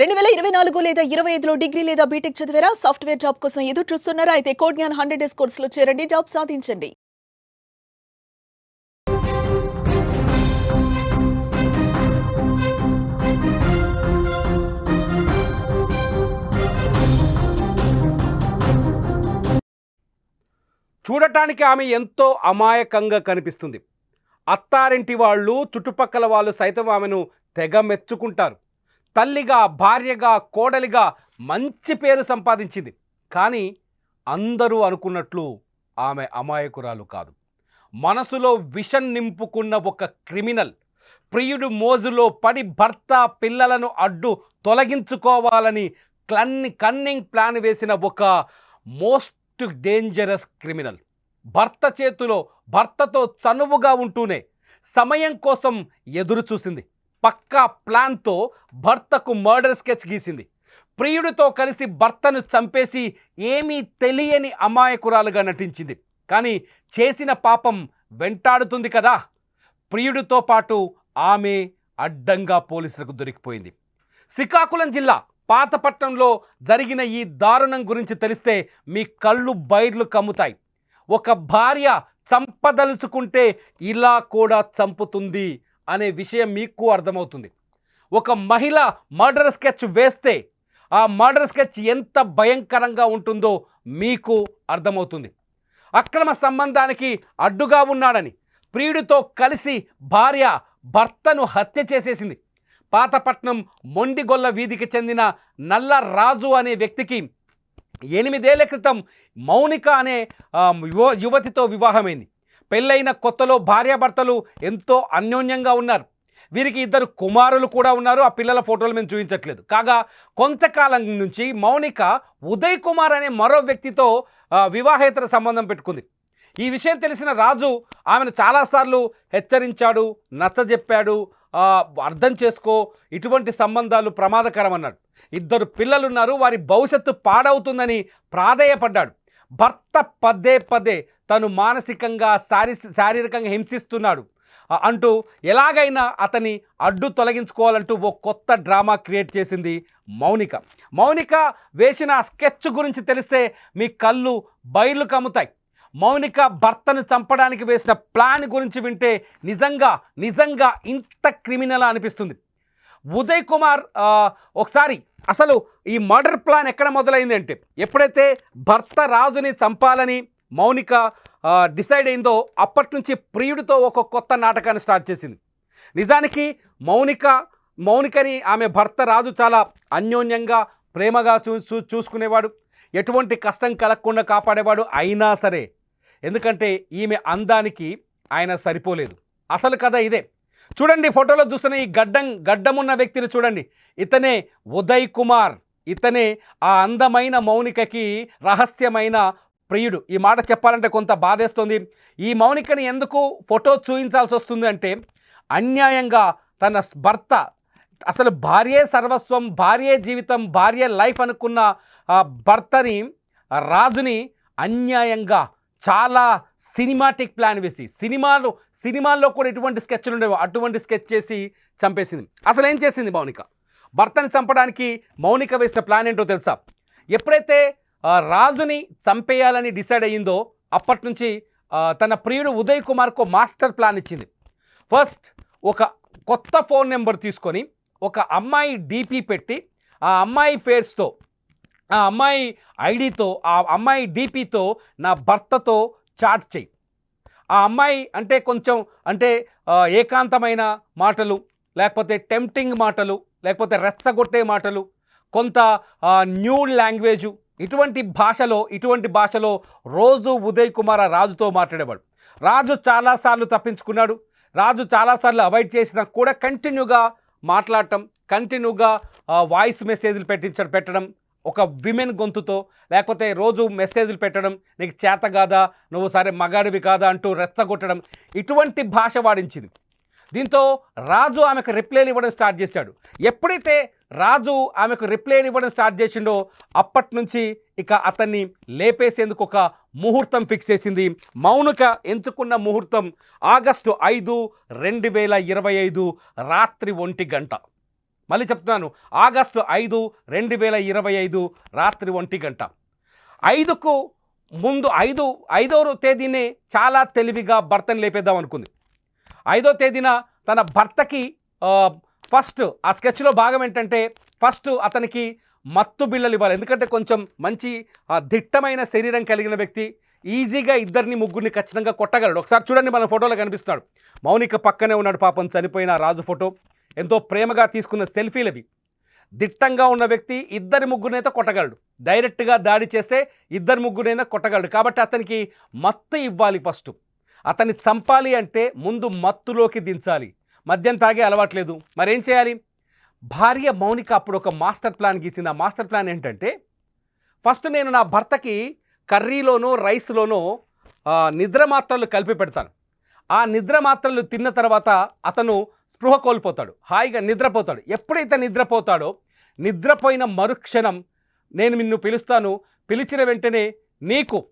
రెండు వేల ఇరవై నాలుగు లేదా ఇరవై ఐదులో డిగ్రీ లేదా బీటెక్ చదివారా? సాఫ్ట్వేర్ జాబ్ కోసం ఎదురు చూస్తున్నారా అయితే కోడ్ జ్ఞాన్ హండ్రెడ్ డేస్ కోర్సులో చేరండి. జాబ్ సాధించండి. చూడటానికి ఆమె ఎంతో అమాయకంగా కనిపిస్తుంది. అత్తారింటి వాళ్ళు చుట్టుపక్కల వాళ్ళు సైతం ఆమెను తెగ మెచ్చుకుంటారు. తల్లిగా భార్యగా కోడలిగా మంచి పేరు సంపాదించింది. కానీ అందరూ అనుకున్నట్లు ఆమె అమాయకురాలు కాదు. మనసులో విషం నింపుకున్న ఒక క్రిమినల్ ప్రియుడు మోజులో పడి భర్త పిల్లలను అడ్డు తొలగించుకోవాలని క్లన్ని కన్నింగ్ ప్లాన్ వేసిన ఒక మోస్ట్ డేంజరస్ క్రిమినల్. భర్త చేతిలో భర్తతో చనువుగా ఉంటూనే సమయం కోసం ఎదురు చూసింది పక్కా ప్లాన్తో భర్తకు మర్డర్ స్కెచ్ గీసింది. ప్రియుడితో కలిసి భర్తను చంపేసి ఏమీ తెలియని అమాయకురాలుగా నటించింది. కానీ చేసిన పాపం వెంటాడుతుంది కదా! ప్రియుడితో పాటు ఆమె అడ్డంగా పోలీసులకు దొరికిపోయింది. శ్రీకాకుళం జిల్లా పాతపట్నంలో జరిగిన ఈ దారుణం గురించి తెలిస్తే మీ కళ్ళు బైర్లు కమ్ముతాయి. ఒక భార్య చంపదలుచుకుంటే ఇలా కూడా చంపుతుంది అనే విషయం మీకు అర్థమవుతుంది. ఒక మహిళ మర్డర్ స్కెచ్ వేస్తే ఆ మర్డర్ స్కెచ్ ఎంత భయంకరంగా ఉంటుందో మీకు అర్థమవుతుంది. అక్రమ సంబంధానికి అడ్డుగా ఉన్నాడని ప్రియుడితో కలిసి భార్య భర్తను హత్య చేసేసింది. పాతపట్నం మొండిగొల్ల వీధికి చెందిన నల్ల రాజు అనే వ్యక్తికి ఎనిమిదేళ్ళ క్రితం మౌనిక అనే యువ యువతితో వివాహమైంది. పెళ్ళైన కొత్తలో భార్యాభర్తలు ఎంతో అన్యోన్యంగా ఉన్నారు. వీరికి ఇద్దరు కుమారులు కూడా ఉన్నారు. ఆ పిల్లల ఫోటోలు మేము చూపించట్లేదు. కాగా కొంతకాలం నుంచి మౌనిక ఉదయ్ కుమార్ అనే మరో వ్యక్తితో వివాహేతర సంబంధం పెట్టుకుంది. ఈ విషయం తెలిసిన రాజు ఆమెను చాలాసార్లు హెచ్చరించాడు నచ్చజెప్పాడు అర్థం చేసుకో ఇటువంటి సంబంధాలు ప్రమాదకరం అన్నాడు ఇద్దరు పిల్లలున్నారు. వారి భవిష్యత్తు పాడవుతుందని ప్రాధేయపడ్డాడు. భర్త పదే పదే తను మానసికంగా శారీ శారీరకంగా హింసిస్తున్నాడు. అంటూ ఎలాగైనా అతని అడ్డు తొలగించుకోవాలంటూ ఓ కొత్త డ్రామా క్రియేట్ చేసింది మౌనిక. మౌనిక వేసిన స్కెచ్ గురించి తెలిస్తే మీ కళ్ళు బయలు కమ్ముతాయి. మౌనిక భర్తను చంపడానికి వేసిన ప్లాన్ గురించి వింటే నిజంగా నిజంగా ఇంత క్రిమినల్ అనిపిస్తుంది. ఉదయ్ కుమార్ ఒకసారి అసలు ఈ మర్డర్ ప్లాన్ ఎక్కడ మొదలైంది అంటే ఎప్పుడైతే భర్త రాజుని చంపాలని మౌనిక డిసైడ్ అయిందో అప్పటి నుంచి ప్రియుడితో ఒక కొత్త నాటకాన్ని స్టార్ట్ చేసింది. నిజానికి మౌనిక మౌనికని ఆమె భర్త రాజు చాలా అన్యోన్యంగా ప్రేమగా చూ చూ చూసుకునేవాడు. ఎటువంటి కష్టం కలగకుండా కాపాడేవాడు అయినా సరే. ఎందుకంటే ఈమె అందానికి ఆయన సరిపోలేదు. అసలు కథ ఇదే. చూడండి ఫోటోలో చూస్తున్న ఈ గడ్డం గడ్డమున్న వ్యక్తిని చూడండి. ఇతనే ఉదయ్ కుమార్. ఇతనే ఆ అందమైన మౌనికకి రహస్యమైన ప్రియుడు ఈ మాట చెప్పాలంటే కొంత బాధేస్తుంది. ఈ మౌనికని ఎందుకు ఫోటో చూపించాల్సి వస్తుంది అంటే అన్యాయంగా తన భర్త అసలు భార్యే సర్వస్వం భార్యే జీవితం భార్యే లైఫ్ అనుకున్న భర్తని రాజుని అన్యాయంగా చాలా సినిమాటిక్ ప్లాన్ వేసి సినిమాలు సినిమాల్లో కూడా ఎటువంటి స్కెచ్లు ఉండేవో అటువంటి స్కెచ్ చేసి చంపేసింది. అసలు ఏం చేసింది మౌనిక? భర్తని చంపడానికి మౌనిక వేసిన ప్లాన్ ఏంటో తెలుసా? ఎప్పుడైతే రాజుని చంపేయాలని డిసైడ్ అయ్యిందో అప్పటి నుంచి తన ప్రియుడు ఉదయ్ కుమార్కు మాస్టర్ ప్లాన్ ఇచ్చింది. ఫస్ట్ ఒక కొత్త ఫోన్ నెంబర్ తీసుకొని ఒక అమ్మాయి డీపీ పెట్టి ఆ అమ్మాయి ఫేర్స్తో ఆ అమ్మాయి ఐడితో ఆ అమ్మాయి డీపీతో నా భర్తతో చాట్ చెయ్యి ఆ అమ్మాయి అంటే కొంచెం అంటే ఏకాంతమైన మాటలు లేకపోతే టెంప్టింగ్ మాటలు లేకపోతే రెచ్చగొట్టే మాటలు కొంత న్యూడ్ లాంగ్వేజు ఇటువంటి భాషలో ఇటువంటి భాషలో రోజు ఉదయ్ కుమార్ రాజుతో మాట్లాడేవాడు. రాజు చాలాసార్లు తప్పించుకున్నాడు. రాజు చాలాసార్లు అవాయిడ్ చేసినా కూడా కంటిన్యూగా మాట్లాడటం కంటిన్యూగా వాయిస్ మెసేజ్లు పెట్టించడం పెట్టడం ఒక విమెన్ గొంతుతో లేకపోతే రోజు మెసేజ్లు పెట్టడం నీకు చేత కాదా నువ్వు సరే మగాడివి కాదా అంటూ రెచ్చగొట్టడం ఇటువంటి భాష వాడించింది. దీంతో రాజు ఆమెకు రిప్లైలు ఇవ్వడం స్టార్ట్ చేశాడు. ఎప్పుడైతే రాజు ఆమెకు రిప్లైలు ఇవ్వడం స్టార్ట్ చేసిండో అప్పటి నుంచి ఇక అతన్ని లేపేసేందుకు ఒక ముహూర్తం ఫిక్స్ చేసింది. మౌనిక ఎంచుకున్న ముహూర్తం ఆగస్టు ఐదు రెండు వేల ఇరవై ఐదు రాత్రి ఒంటి గంట. మళ్ళీ చెప్తున్నాను ఆగస్టు ఐదు రెండు వేల ఇరవై ఐదు రాత్రి ఒంటి గంట. ఐదుకు ముందు ఐదు ఐదవ తేదీనే చాలా తెలివిగా భర్తను లేపేద్దాం అనుకుంది. ఐదో తేదీన తన భర్తకి ఫస్ట్ ఆ స్కెచ్లో భాగం ఏంటంటే ఫస్ట్ అతనికి మత్తు బిళ్ళలు ఇవ్వాలి. ఎందుకంటే కొంచెం మంచి దిట్టమైన శరీరం కలిగిన వ్యక్తి ఈజీగా ఇద్దరిని ముగ్గురిని ఖచ్చితంగా కొట్టగలడు. ఒకసారి చూడండి మన ఫోటోలో కనిపిస్తున్నాడు. మౌనిక పక్కనే ఉన్నాడు పాపం చనిపోయిన రాజు ఫోటో. ఎంతో ప్రేమగా తీసుకున్న సెల్ఫీలు అవి దిట్టంగా ఉన్న వ్యక్తి ఇద్దరి ముగ్గురినైతే కొట్టగలడు. డైరెక్ట్గా దాడి చేస్తే ఇద్దరు ముగ్గురైనా కొట్టగలడు. కాబట్టి అతనికి మత్తు ఇవ్వాలి ఫస్ట్. అతన్ని చంపాలి అంటే ముందు మత్తులోకి దించాలి. మద్యం తాగే అలవాట్లేదు. మరేం చేయాలి? భార్య మౌనిక అప్పుడు ఒక మాస్టర్ ప్లాన్ గీసింది. ఆ మాస్టర్ ప్లాన్ ఏంటంటే ఫస్ట్ నేను నా భర్తకి కర్రీలోనో రైస్లోనో నిద్ర మాత్రలు కలిపి పెడతాను. ఆ నిద్ర మాత్రలు తిన్న తర్వాత అతను స్పృహ కోల్పోతాడు. హాయిగా నిద్రపోతాడు. ఎప్పుడైతే నిద్రపోతాడో నిద్రపోయిన మరుక్షణం నేను నిన్ను పిలుస్తాను. పిలిచిన వెంటనే నీకు.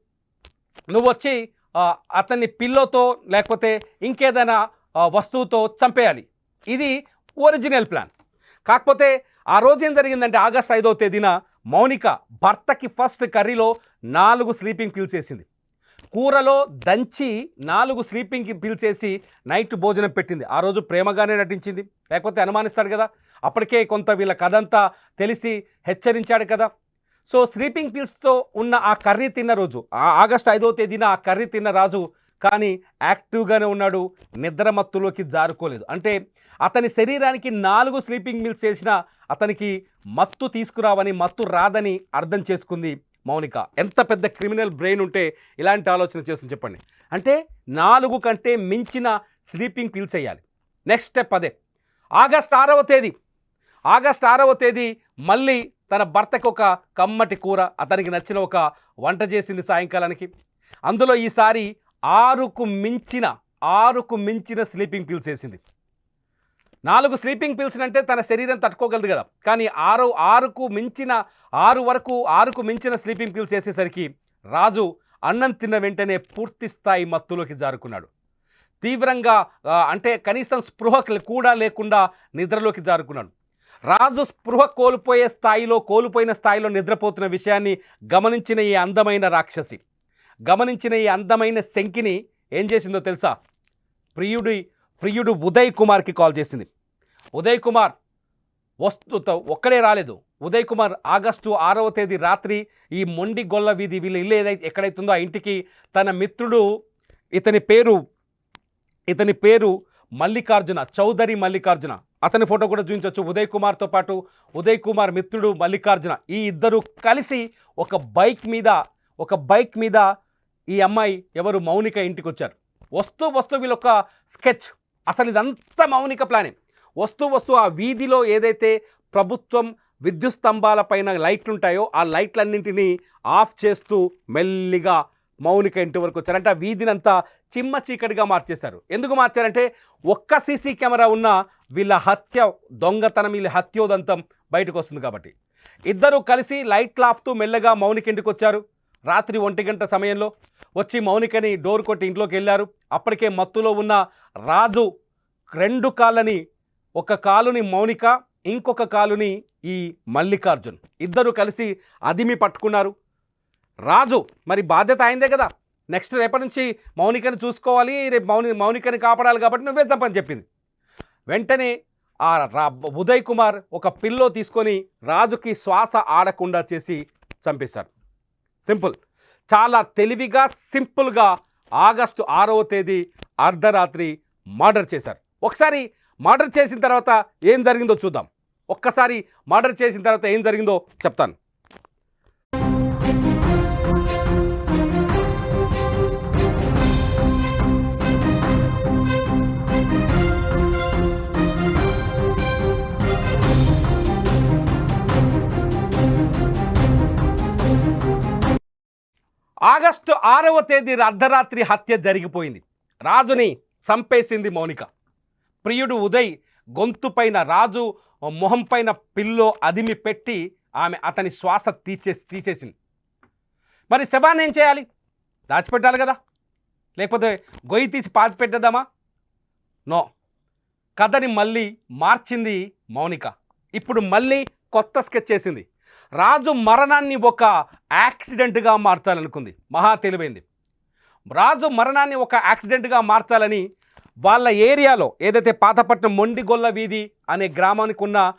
నువ్వు వచ్చి అతన్ని పిల్లోతో లేకపోతే ఇంకేదైనా వస్తువుతో చంపేయాలి. ఇది ఒరిజినల్ ప్లాన్. కాకపోతే ఆ రోజు ఏం జరిగిందంటే ఆగస్ట్ ఐదవ తేదీన మౌనిక భర్తకి ఫస్ట్ కర్రీలో నాలుగు స్లీపింగ్ పిల్స్ వేసింది. కూరలో దంచి నాలుగు స్లీపింగ్కి పిలిచేసి నైట్ భోజనం పెట్టింది. ఆ రోజు ప్రేమగానే నటించింది. లేకపోతే అనుమానిస్తాడు కదా. అప్పటికే కొంత వీళ్ళ కథంతా తెలిసి హెచ్చరించాడు కదా. సో స్లీపింగ్ పిల్స్తో ఉన్న ఆ కర్రీ తిన్న రోజు ఆ ఆగస్ట్ ఐదో తేదీన ఆ కర్రీ తిన్న రాజు కానీ యాక్టివ్గానే ఉన్నాడు నిద్ర మత్తులోకి జారుకోలేదు. అంటే అతని శరీరానికి నాలుగు స్లీపింగ్ మిల్స్ చేసిన అతనికి మత్తు తీసుకురావని మత్తు రాదని అర్థం చేసుకుంది మౌనిక. ఎంత పెద్ద క్రిమినల్ బ్రెయిన్ ఉంటే ఇలాంటి ఆలోచన చేస్తుంది చెప్పండి. అంటే నాలుగు కంటే మించిన స్లీపింగ్ పిల్స్ వేయాలి. నెక్స్ట్ స్టెప్ అదే. ఆగస్ట్ ఆరవ తేదీ. ఆగస్ట్ ఆరవ తేదీ మళ్ళీ తన భర్తకు ఒక కమ్మటి కూర అతనికి నచ్చిన ఒక వంట చేసింది సాయంకాలానికి. అందులో ఈసారి ఆరుకు మించిన ఆరుకు మించిన స్లీపింగ్ పిల్స్ వేసింది. నాలుగు స్లీపింగ్ పిల్స్ అంటే తన శరీరం తట్టుకోగలదు కదా. కానీ ఆరు ఆరుకు మించిన ఆరు వరకు ఆరుకు మించిన స్లీపింగ్ పిల్స్ వేసేసరికి రాజు అన్నం తిన్న వెంటనే పూర్తి స్థాయి మత్తులోకి జారుకున్నాడు. తీవ్రంగా అంటే కనీసం స్పృహ కూడా లేకుండా నిద్రలోకి జారుకున్నాడు. రాజు స్పృహ కోల్పోయే స్థాయిలో కోల్పోయిన స్థాయిలో నిద్రపోతున్న విషయాన్ని గమనించిన ఈ అందమైన రాక్షసి గమనించిన ఈ అందమైన శంకిని ఏం చేసిందో తెలుసా? ప్రియుడి ప్రియుడు ఉదయ్ కుమార్కి కాల్ చేసింది. ఉదయ్ కుమార్ వస్తు ఒక్కడే రాలేదు. ఉదయ్ కుమార్ ఆగస్టు ఆరవ తేదీ రాత్రి ఈ మొండి గొల్ల వీధి వీళ్ళ ఇల్లు ఏదైతే ఎక్కడైతుందో ఆ ఇంటికి తన మిత్రుడు ఇతని పేరు ఇతని పేరు మల్లికార్జున చౌదరి మల్లికార్జున. అతని ఫోటో కూడా చూపించవచ్చు. ఉదయ్ కుమార్తో పాటు ఉదయ్ కుమార్ మిత్రుడు మల్లికార్జున. ఈ ఇద్దరు కలిసి ఒక బైక్ మీద ఒక బైక్ మీద ఈ అమ్మాయి ఎవరు మౌనిక ఇంటికి వచ్చారు వస్తూ వస్తూ వీళ్ళొక స్కెచ్. అసలు ఇదంతా మౌనిక ప్లానే. వస్తూ వస్తూ ఆ వీధిలో ఏదైతే ప్రభుత్వం విద్యుత్ స్తంభాలపైన లైట్లు ఉంటాయో ఆ లైట్లన్నింటినీ ఆఫ్ చేస్తూ మెల్లిగా మౌనిక ఇంటి వరకు వచ్చారంటే. ఆ వీధినంతా చిమ్మ చీకటిగా మార్చేశారు. ఎందుకు మార్చారంటే ఒక్క సీసీ కెమెరా ఉన్న వీళ్ళ హత్య దొంగతనం వీళ్ళ హత్యోదంతం బయటకు వస్తుంది కాబట్టి. ఇద్దరు కలిసి లైట్లు ఆఫ్తూ మెల్లగా మౌనిక ఇంటికి వచ్చారు. రాత్రి ఒంటి గంట సమయంలో వచ్చి మౌనికని డోర్ కొట్టి ఇంట్లోకి వెళ్ళారు. అప్పటికే మత్తులో ఉన్న రాజు రెండు కాళ్ళని ఒక కాలుని మౌనిక ఇంకొక కాలుని ఈ మల్లికార్జున్. ఇద్దరు కలిసి అదిమి పట్టుకున్నారు. రాజు మరి బాధ్యత అయిందే కదా. నెక్స్ట్ రేపటి నుంచి మౌనికని చూసుకోవాలి రేపు మౌని మౌనికని కాపాడాలి కాబట్టి నువ్వే చంపని చెప్పింది. వెంటనే ఆ రా ఉదయ్ కుమార్ ఒక పిల్లో తీసుకొని రాజుకి శ్వాస ఆడకుండా చేసి చంపేశారు. సింపుల్ చాలా తెలివిగా సింపుల్గా ఆగస్టు ఆరవ తేదీ అర్ధరాత్రి మర్డర్ చేశారు. ఒకసారి మర్డర్ చేసిన తర్వాత ఏం జరిగిందో చూద్దాం. ఒక్కసారి మర్డర్ చేసిన తర్వాత ఏం జరిగిందో చెప్తాను. ఆగస్టు ఆరవ తేదీ అర్ధరాత్రి హత్య జరిగిపోయింది. రాజుని చంపేసింది మౌనిక. ప్రియుడు ఉదయ్ గొంతుపైన రాజు మొహంపైన పిల్లో అదిమి పెట్టి ఆమె అతని శ్వాస తీసేసి తీసేసింది. మరి శవాన్ని ఏం చేయాలి? దాచిపెట్టాలి కదా. లేకపోతే గొయ్యి తీసి పాతి పెట్టేద్దామా? నో. కథని మళ్ళీ మార్చింది మౌనిక. ఇప్పుడు మళ్ళీ కొత్త స్కెచ్ చేసింది. రాజు మరణాన్ని ఒక యాక్సిడెంట్గా మార్చాలనుకుంది. మహా తెలివైంది. రాజు మరణాన్ని ఒక యాక్సిడెంట్గా మార్చాలని వాళ్ళ ఏరియాలో ఏదైతే పాతపట్నం మొండిగొల్ల వీధి అనే గ్రామానికి ఉన్న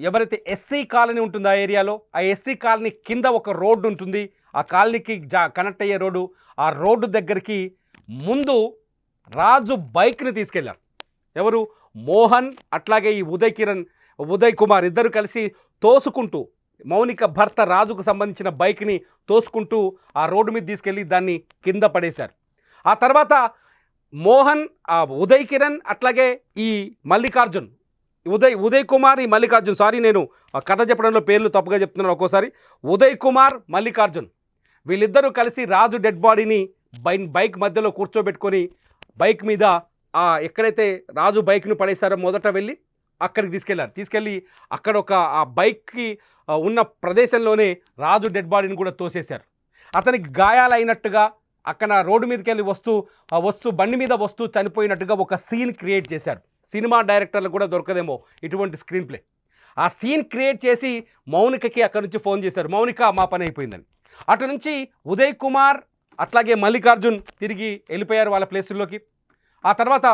ఎవరైతే ఎస్సీ కాలనీ ఉంటుందో ఆ ఏరియాలో ఆ ఎస్సీ కాలనీ కింద ఒక రోడ్డు ఉంటుంది. ఆ కాలనీకి జా కనెక్ట్ అయ్యే రోడ్డు. ఆ రోడ్డు దగ్గరికి ముందు రాజు బైక్ని తీసుకెళ్ళారు. ఎవరు? మోహన్ అట్లాగే ఈ ఉదయ్ కిరణ్ ఉదయ్ కుమార్ ఇద్దరు కలిసి తోసుకుంటూ మౌనిక భర్త రాజుకు సంబంధించిన బైక్ని తోసుకుంటూ ఆ రోడ్డు మీద తీసుకెళ్ళి దాన్ని కింద పడేశారు. ఆ తర్వాత మోహన్ ఆ ఉదయ్ కిరణ్ అట్లాగే ఈ మల్లికార్జున్ ఉదయ్ ఉదయ్ కుమార్ ఈ మల్లికార్జున్ సారీ నేను ఆ కథ చెప్పడంలో పేర్లు తప్పుగా చెప్తున్నాను ఒక్కోసారి. ఉదయ్ కుమార్ మల్లికార్జున్ వీళ్ళిద్దరూ కలిసి రాజు డెడ్ బాడీని బై బైక్ మధ్యలో కూర్చోబెట్టుకొని బైక్ మీద ఎక్కడైతే రాజు బైక్ను పడేశారో మొదట వెళ్ళి అక్కడికి తీసుకెళ్ళారు తీసుకెళ్ళి అక్కడ ఒక ఆ బైక్కి ఉన్న ప్రదేశంలోనే రాజు డెడ్ బాడీని కూడా తోసేశారు. అతనికి గాయాలైనట్టుగా అక్కడ రోడ్డు మీదకి వెళ్ళి వస్తూ ఆ వస్తూ బండి మీద వస్తూ చనిపోయినట్టుగా ఒక సీన్ క్రియేట్ చేశారు. సినిమా డైరెక్టర్లు కూడా దొరకదేమో ఇటువంటి స్క్రీన్ ప్లే. ఆ సీన్ క్రియేట్ చేసి మౌనికకి అక్కడి నుంచి ఫోన్ చేశారు. మౌనిక మా పని అయిపోయిందని. అటు నుంచి ఉదయ్ కుమార్ అట్లాగే మల్లికార్జున్ తిరిగి వెళ్ళిపోయారు వాళ్ళ ప్లేసుల్లోకి. ఆ తర్వాత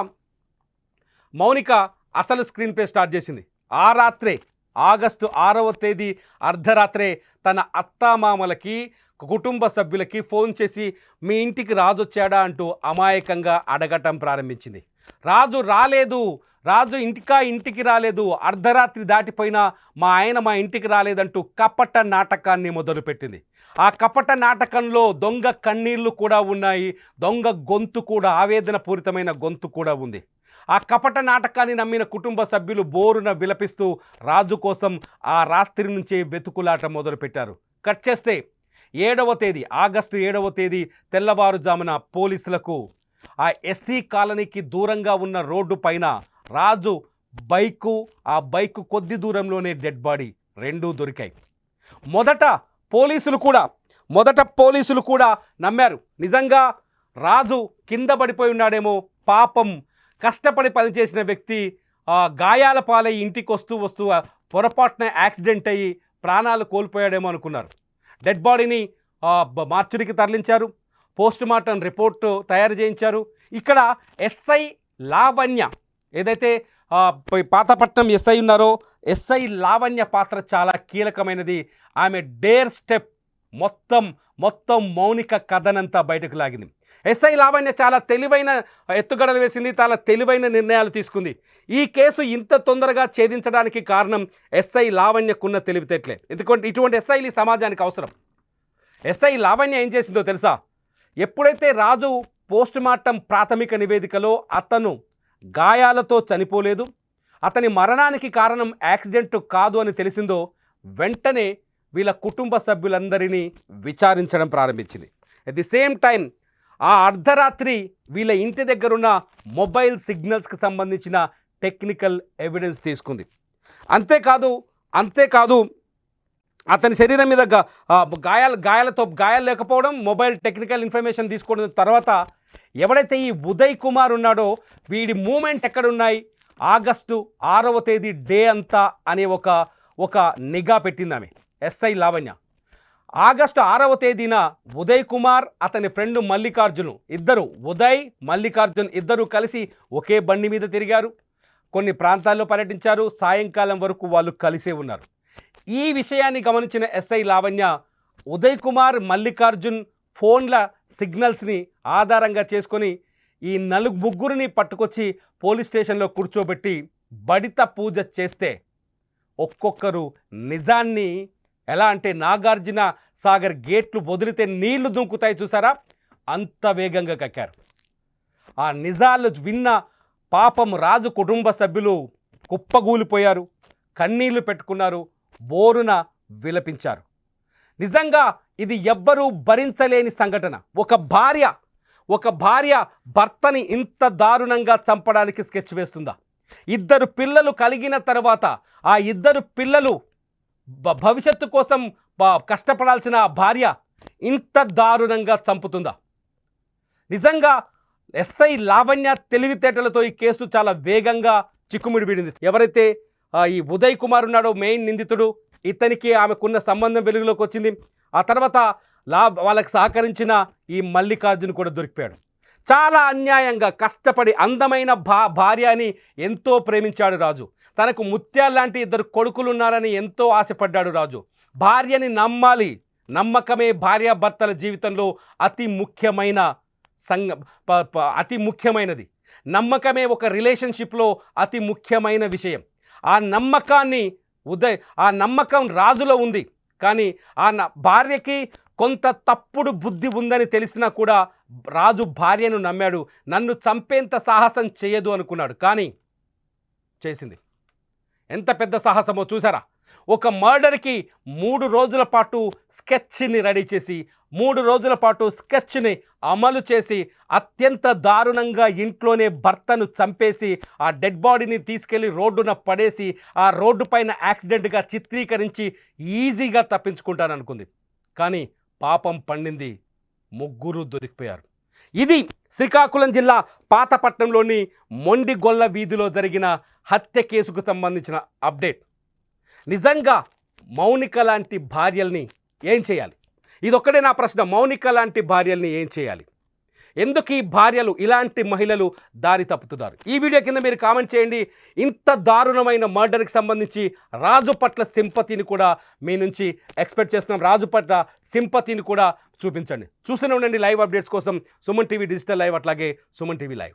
మౌనిక అసలు స్క్రీన్ ప్లే స్టార్ట్ చేసింది. ఆ రాత్రే ఆగస్టు ఆరవ తేదీ అర్ధరాత్రే తన అత్తామామలకి కుటుంబ సభ్యులకి ఫోన్ చేసి మీ ఇంటికి రాజు వచ్చాడా? అంటూ అమాయకంగా అడగటం ప్రారంభించింది. రాజు రాలేదు రాజు ఇంటికా ఇంటికి రాలేదు. అర్ధరాత్రి దాటిపోయినా మా ఆయన మా ఇంటికి రాలేదంటూ కపట నాటకాన్ని మొదలుపెట్టింది. ఆ కపట నాటకంలో దొంగ కన్నీళ్ళు కూడా ఉన్నాయి. దొంగ గొంతు కూడా ఆవేదన పూరితమైన గొంతు కూడా ఉంది. ఆ కపట నాటకాన్ని నమ్మిన కుటుంబ సభ్యులు బోరున విలపిస్తూ రాజు కోసం ఆ రాత్రి నుంచే వెతుకులాట మొదలుపెట్టారు. కట్ చేస్తే ఏడవ తేదీ ఆగస్టు ఏడవ తేదీ తెల్లవారుజామున పోలీసులకు ఆ ఎస్సీ కాలనీకి దూరంగా ఉన్న రోడ్డు పైన రాజు బైకు ఆ బైకు కొద్ది దూరంలోనే డెడ్ బాడీ రెండూ దొరికాయి. మొదట పోలీసులు కూడా మొదట పోలీసులు కూడా నమ్మారు. నిజంగా రాజు కింద పడిపోయి ఉన్నాడేమో పాపం కష్టపడి పనిచేసిన వ్యక్తి గాయాల పాలై ఇంటికి వస్తూ వస్తూ పొరపాటున యాక్సిడెంట్ అయ్యి ప్రాణాలు కోల్పోయాడేమో అనుకున్నారు. డెడ్ బాడీని మార్చురికి తరలించారు. పోస్ట్ మార్టం రిపోర్టు తయారు చేయించారు. ఇక్కడ ఎస్ఐ లావణ్య ఏదైతే పాతపట్నం ఎస్ఐ ఉన్నారో ఎస్ఐ లావణ్య పాత్ర చాలా కీలకమైనది. ఆమె డేర్ స్టెప్ మొత్తం మొత్తం మౌనిక కథనంతా బయటకు లాగింది. ఎస్ఐ లావణ్య చాలా తెలివైన ఎత్తుగడలు వేసింది చాలా తెలివైన నిర్ణయాలు తీసుకుంది. ఈ కేసు ఇంత తొందరగా ఛేదించడానికి కారణం ఎస్ఐ లావణ్యకున్న తెలివితేటలే. ఎందుకంటే ఇటువంటి ఎస్ఐలు సమాజానికి అవసరం. ఎస్ఐ లావణ్య ఏం చేసిందో తెలుసా? ఎప్పుడైతే రాజు పోస్ట్ మార్టం ప్రాథమిక నివేదికలో అతను గాయాలతో చనిపోలేదు. అతని మరణానికి కారణం యాక్సిడెంట్ కాదు అని తెలిసిందో వెంటనే వీళ్ళ కుటుంబ సభ్యులందరినీ విచారించడం ప్రారంభించింది. అట్ ది సేమ్ టైం ఆ అర్ధరాత్రి వీళ్ళ ఇంటి దగ్గరున్న మొబైల్ సిగ్నల్స్కి సంబంధించిన టెక్నికల్ ఎవిడెన్స్ తీసుకుంది. అంతేకాదు అంతేకాదు అతని శరీరం మీద గాయాలు గాయాలతో గాయాలు లేకపోవడం మొబైల్ టెక్నికల్ ఇన్ఫర్మేషన్ తీసుకోవడం తర్వాత ఎవడైతే ఈ ఉదయ్ కుమార్ ఉన్నాడో వీడి మూమెంట్స్ ఎక్కడున్నాయి? ఆగస్టు ఆరవ తేదీ డే అంతా అనే ఒక ఒక నిఘా పెట్టింది ఆమె ఎస్ఐ లావణ్య. ఆగస్టు ఆరవ తేదీన ఉదయ్ కుమార్ అతని ఫ్రెండ్ మల్లికార్జును ఇద్దరు ఉదయ్ మల్లికార్జున్ ఇద్దరు కలిసి ఒకే బండి మీద తిరిగారు. కొన్ని ప్రాంతాల్లో పర్యటించారు సాయంకాలం వరకు వాళ్ళు కలిసే ఉన్నారు. ఈ విషయాన్ని గమనించిన ఎస్ఐ లావణ్య ఉదయ్ కుమార్ మల్లికార్జున్ ఫోన్ల సిగ్నల్స్ని ఆధారంగా చేసుకొని ఈ నలుగు ముగ్గురిని పట్టుకొచ్చి పోలీస్ స్టేషన్లో కూర్చోబెట్టి బడిత పూజ చేస్తే ఒక్కొక్కరు నిజాన్ని ఎలా అంటే నాగార్జున సాగర్ గేట్లు వదిలితే నీళ్ళు దుంకుతాయి చూసారా? అంత వేగంగా కక్కారు. ఆ నిజాలు విన్న పాపం రాజు కుటుంబ సభ్యులు కుప్పగూలిపోయారు. కన్నీళ్ళు పెట్టుకున్నారు. బోరున విలపించారు. నిజంగా ఇది ఎవ్వరూ భరించలేని సంఘటన. ఒక భార్య ఒక భార్య భర్తని ఇంత దారుణంగా చంపడానికి స్కెచ్ వేస్తుందా? ఇద్దరు పిల్లలు కలిగిన తర్వాత ఆ ఇద్దరు పిల్లలు భవిష్యత్తు కోసం కష్టపడాల్సిన ఆ భార్య ఇంత దారుణంగా చంపుతుందా? నిజంగా ఎస్ఐ లావణ్య తెలివితేటలతో ఈ కేసు చాలా వేగంగా చిక్కుముడి వీడింది ఎవరైతే ఈ ఉదయ్ కుమార్ ఉన్నాడో మెయిన్ నిందితుడు ఇతనికి ఆమెకున్న సంబంధం వెలుగులోకి వచ్చింది ఆ తర్వాత లా వాళ్ళకి సహకరించిన ఈ మల్లికార్జున్ కూడా దొరికిపోయాడు. చాలా అన్యాయంగా కష్టపడి అందమైన భా భార్య అని ఎంతో ప్రేమించాడు రాజు. తనకు ముత్యాల లాంటి ఇద్దరు కొడుకులు ఉన్నారని ఎంతో ఆశపడ్డాడు రాజు. భార్యని నమ్మాలి. నమ్మకమే భార్యాభర్తల జీవితంలో అతి ముఖ్యమైన సంగ అతి ముఖ్యమైనది. నమ్మకమే ఒక రిలేషన్షిప్లో అతి ముఖ్యమైన విషయం. ఆ నమ్మకాన్ని ఉదయ్ ఆ నమ్మకం రాజులో ఉంది. కానీ ఆ న- భార్యకి కొంత తప్పుడు బుద్ధి ఉందని తెలిసినా కూడా రాజు భార్యను నమ్మాడు. నన్ను చంపేంత సాహసం చేయదు అనుకున్నాడు. కానీ చేసింది. ఎంత పెద్ద సాహసమో చూసారా ఒక మర్డర్కి మూడు రోజుల పాటు స్కెచ్ని రెడీ చేసి మూడు రోజుల పాటు స్కెచ్ని అమలు చేసి అత్యంత దారుణంగా ఇంట్లోనే భర్తను చంపేసి ఆ డెడ్ బాడీని తీసుకెళ్ళి రోడ్డున పడేసి ఆ రోడ్డు పైన యాక్సిడెంట్గా చిత్రీకరించి ఈజీగా తప్పించుకుంటాననుకుంది కానీ పాపం పండింది ముగ్గురు దొరికిపోయారు. ఇది శ్రీకాకుళం జిల్లా పాతపట్నంలోని మొండిగొల్ల వీధిలో జరిగిన హత్య కేసుకు సంబంధించిన అప్డేట్. నిజంగా మౌనిక లాంటి భార్యల్ని ఏం చేయాలి? ఇదొక్కడే నా ప్రశ్న. మౌనిక లాంటి భార్యల్ని ఏం చేయాలి? ఎందుకు ఈ భార్యలు ఇలాంటి మహిళలు దారి తప్పుతున్నారు? ఈ వీడియో కింద మీరు కామెంట్ చేయండి. ఇంత దారుణమైన మర్డర్కి సంబంధించి రాజు పట్ల సింపతిని కూడా మీ నుంచి ఎక్స్పెక్ట్ చేస్తున్నాం. రాజు పట్ల సింపతిని కూడా చూపించండి. చూస్తూనే ఉండండి లైవ్ అప్డేట్స్ కోసం సుమన్ టీవీ డిజిటల్ లైవ్ అట్లాగే సుమన్ టీవీ లైవ్.